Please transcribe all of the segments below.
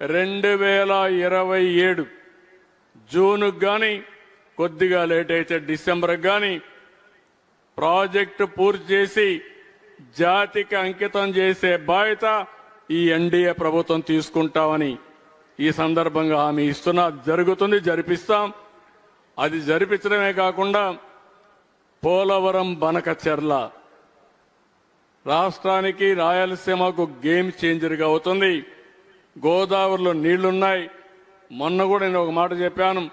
రెండు వేల ఇరవై ఏడు జూన్కు కానీ కొద్దిగా లేట్ అయితే డిసెంబర్కి కానీ ప్రాజెక్టు పూర్తి చేసి జాతికి అంకితం చేసే బాధ్యత ఈ ఎన్డీఏ ప్రభుత్వం తీసుకుంటామని ఈ సందర్భంగా హామీ ఇస్తున్నా. జరుగుతుంది జరిపిస్తాం. అది జరిపించడమే కాకుండా పోలవరం బనకచెర్ల రాష్ట్రానికి రాయలసీమకు గేమ్ చేంజర్గా అవుతుంది. గోదావరిలో నీళ్ళున్నాయి. మొన్న కూడా నేను ఒక మాట చెప్పాను.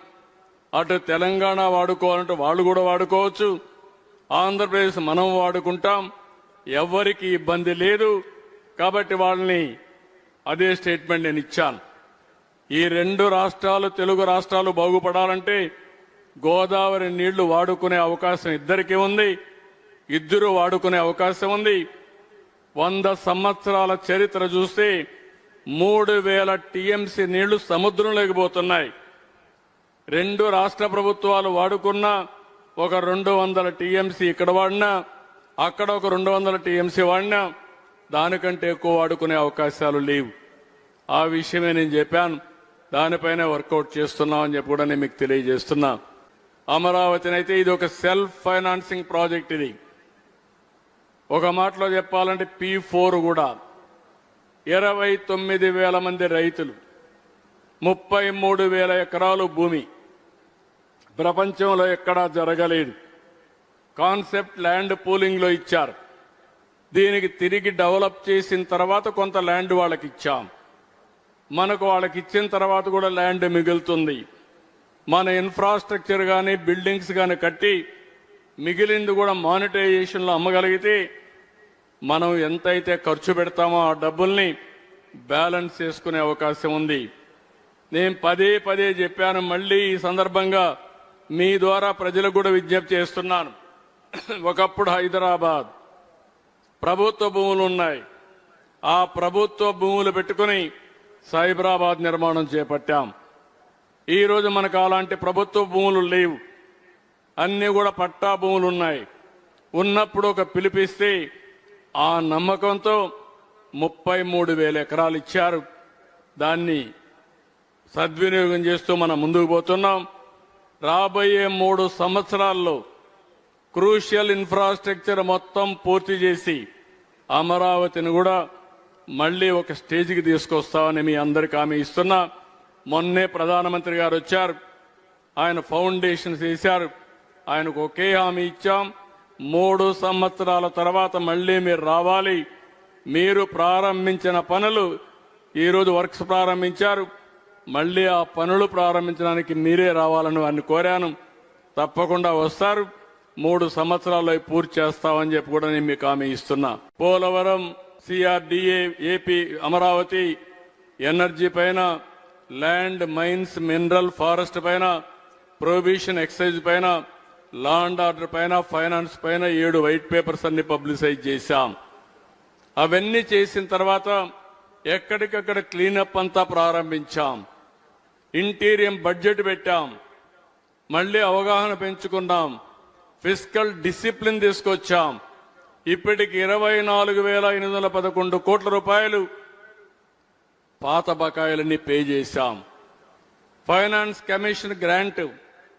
అటు తెలంగాణ వాడుకోవాలంటే వాళ్ళు కూడా వాడుకోవచ్చు. ఆంధ్రప్రదేశ్ మనం వాడుకుంటాం. ఎవరికి ఇబ్బంది లేదు. కాబట్టి వాళ్ళని అదే స్టేట్మెంట్ నేను ఇచ్చాను. ఈ రెండు రాష్ట్రాలు తెలుగు రాష్ట్రాలు బాగుపడాలంటే గోదావరి నీళ్ళు వాడుకునే అవకాశం ఇద్దరికీ ఉంది. ఇద్దరు వాడుకునే అవకాశం ఉంది. వంద సంవత్సరాల చరిత్ర చూస్తే మూడు వేల టీఎంసీ నీళ్ళు సముద్రంలోకి పోతున్నాయి. రెండు రాష్ట్ర ప్రభుత్వాలు వాడుకున్న ఒక రెండు వందల టీఎంసీ ఇక్కడ వాడినా అక్కడ ఒక రెండు వందల టీఎంసీ వాడినా దానికంటే ఎక్కువ వాడుకునే అవకాశాలు లేవు. ఆ విషయమే నేను చెప్పాను. దానిపైనే వర్కౌట్ చేస్తున్నామని చెప్పి కూడా నేను మీకు తెలియజేస్తున్నా. అమరావతిని అయితే ఇది ఒక సెల్ఫ్ ఫైనాన్సింగ్ ప్రాజెక్ట్ ఇది. ఒక మాటలో చెప్పాలంటే పి ఫోర్ కూడా. ఇరవై తొమ్మిది వేల మంది రైతులు ముప్పై మూడు వేల ఎకరాలు భూమి. ప్రపంచంలో ఎక్కడా జరగలేదు. కాన్సెప్ట్ ల్యాండ్ పూలింగ్లో ఇచ్చారు. దీనికి తిరిగి డెవలప్ చేసిన తర్వాత కొంత ల్యాండ్ వాళ్ళకి ఇచ్చాం మనకు వాళ్ళకి ఇచ్చిన తర్వాత కూడా ల్యాండ్ మిగులుతుంది. మన ఇన్ఫ్రాస్ట్రక్చర్ కానీ బిల్డింగ్స్ కానీ కట్టి మిగిలింది కూడా మానిటైజేషన్లో అమ్మగలిగితే మనం ఎంతైతే ఖర్చు పెడతామో ఆ డబ్బుల్ని బ్యాలెన్స్ చేసుకునే అవకాశం ఉంది. నేను పదే పదే చెప్పాను మళ్ళీ ఈ సందర్భంగా మీ ద్వారా ప్రజలకు కూడా విజ్ఞప్తి చేస్తున్నాను. ఒకప్పుడు హైదరాబాద్ ప్రభుత్వ భూములు ఉన్నాయి. ఆ ప్రభుత్వ భూములు పెట్టుకుని సైబరాబాద్ నిర్మాణం చేపట్టాం. ఈరోజు మనకు అలాంటి ప్రభుత్వ భూములు లేవు. అన్నీ కూడా పట్టా భూములు ఉన్నాయి. ఉన్నప్పుడు ఒక పిలిపిస్తే ఆ నమ్మకంతో ముప్పై మూడు వేల ఎకరాలు ఇచ్చారు. దాన్ని సద్వినియోగం చేస్తూ మనం ముందుకు పోతున్నాం. రాబోయే మూడు సంవత్సరాల్లో క్రూషియల్ ఇన్ఫ్రాస్ట్రక్చర్ మొత్తం పూర్తి చేసి అమరావతిని కూడా మళ్ళీ ఒక స్టేజ్కి తీసుకొస్తామని మీ అందరికి హామీ ఇస్తున్నా. మొన్నే ప్రధానమంత్రి గారు వచ్చారు. ఆయన ఫౌండేషన్స్ వేశారు ఆయనకు ఒకే హామీ ఇచ్చాం. మూడు సంవత్సరాల తర్వాత మళ్ళీ మీరు రావాలి. మీరు ప్రారంభించిన పనులు ఈరోజు వర్క్స్ ప్రారంభించారు. మళ్ళీ ఆ పనులు ప్రారంభించడానికి మీరే రావాలని వారిని కోరాను. తప్పకుండా వస్తారు. మూడు సంవత్సరాల్లో పూర్తి చేస్తామని చెప్పి కూడా నేను మీకు హామీ ఇస్తున్నా. Polavaram CRDA AP Amaravati energy పైన ల్యాండ్ మైన్స్ మినరల్ ఫారెస్ట్ పైన ప్రొహిబిషన్ ఎక్సైజ్ పైన లా అండ్ ఆర్డర్ పైన ఫైనాన్స్ పైన ఏడు వైట్ పేపర్స్ అన్ని పబ్లిసైజ్ చేశాం. అవన్నీ చేసిన తర్వాత ఎక్కడికక్కడ క్లీనప్ అంతా ప్రారంభించాం. ఇంటీరియం బడ్జెట్ పెట్టాం. మళ్ళీ అవగాహన పెంచుకున్నాం. ఫిజికల్ డిసిప్లిన్ తీసుకొచ్చాం. ఇప్పటికి ఇరవై నాలుగు వేల ఎనిమిది వందల పదకొండు కోట్ల రూపాయలు పాత బకాయిలన్నీ పే చేశాం. ఫైనాన్స్ కమిషన్ గ్రాంట్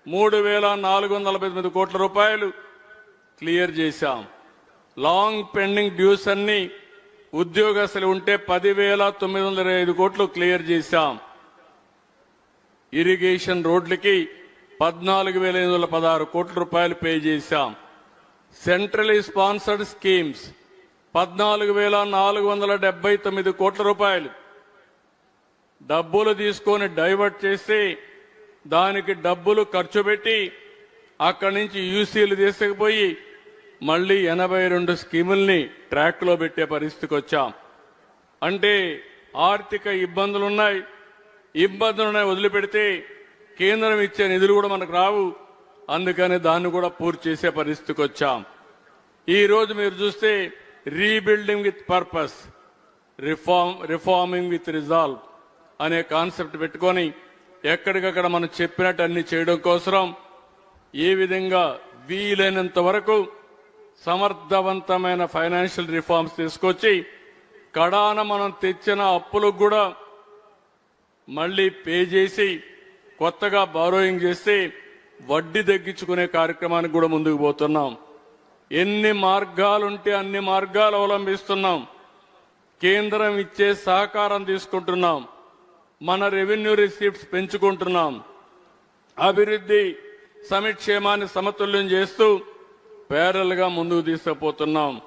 మూడు వేల నాలుగు వందల నలభై తొమ్మిది కోట్ల రూపాయలు క్లియర్ చేశాం. లాంగ్ పెండింగ్ డ్యూస్ అన్ని ఉద్యోగస్తులు ఉంటే పదివేల తొమ్మిది వందల ఐదు కోట్లు క్లియర్ చేశాం. ఇరిగేషన్ రోడ్లకి పద్నాలుగు వేల ఎనిమిది వందల పదహారు కోట్ల రూపాయలు పే చేశాం. సెంట్రలీ స్పాన్సర్డ్ స్కీమ్స్ పద్నాలుగు వేల నాలుగు వందల డెబ్బై తొమ్మిది కోట్ల రూపాయలు. డబ్బులు తీసుకొని డైవర్ట్ చేసి దానికి డబ్బులు ఖర్చు పెట్టి అక్కడి నుంచి యూసీలు తీసుకుపోయి మళ్ళీ ఎనభై రెండు స్కీముల్ని ట్రాక్లో పెట్టే పరిస్థితికి వచ్చాం. అంటే ఆర్థిక ఇబ్బందులున్నాయి. ఇబ్బందులున్నాయి వదిలిపెడితే కేంద్రం ఇచ్చే నిధులు కూడా మనకు రావు. అందుకని దాన్ని కూడా పూర్తి చేసే పరిస్థితికి వచ్చాం. ఈరోజు మీరు చూస్తే rebuilding with purpose reform reforming with resolve అనే కాన్సెప్ట్ పెట్టుకొని ఎక్కడికక్కడ మనం చెప్పినట్టు అన్ని చేయడం కోసం ఏ విధంగా వీలైనంత వరకు సమర్థవంతమైన ఫైనాన్షియల్ రిఫార్మ్స్ తీసుకొచ్చి కడాన మనం తెచ్చిన అప్పులకు కూడా మళ్ళీ పే చేసి కొత్తగా బారోయింగ్ చేస్తే వడ్డీ తగ్గించుకునే కార్యక్రమానికి కూడా ముందుకు పోతున్నాం. ఎన్ని మార్గాలుంటే అన్ని మార్గాలు అవలంబిస్తున్నాం. కేంద్రం ఇచ్చే సహకారం తీసుకుంటున్నాం. మన రెవెన్యూ రిసీప్ట్స్ పెంచుకుంటున్నాం. అభివృద్ధి సమిక్షేమాన్ని సమతుల్యం చేస్తూ పేరలుగా ముందుకు తీసుకుపోతున్నాం.